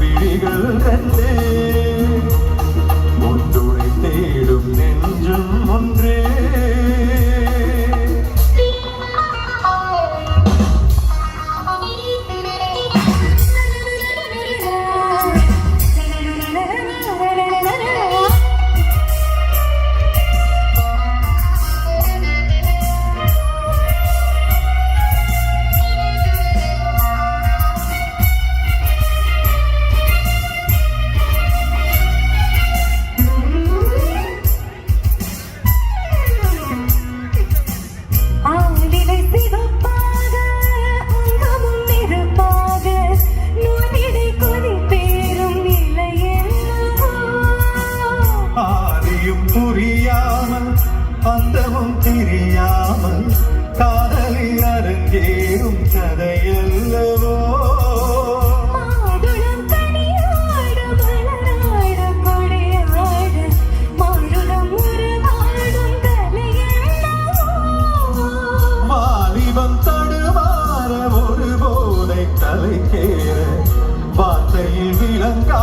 വിഴികൾ തന്നെ. மொழியும் புரியாமல் பந்தமும் தெரியாமல் காதலி அரங்கேறும் கதையல்லவோ? தடுமாற ஒரு போதை தலைக்கேற வார்த்தையில் விளங்கா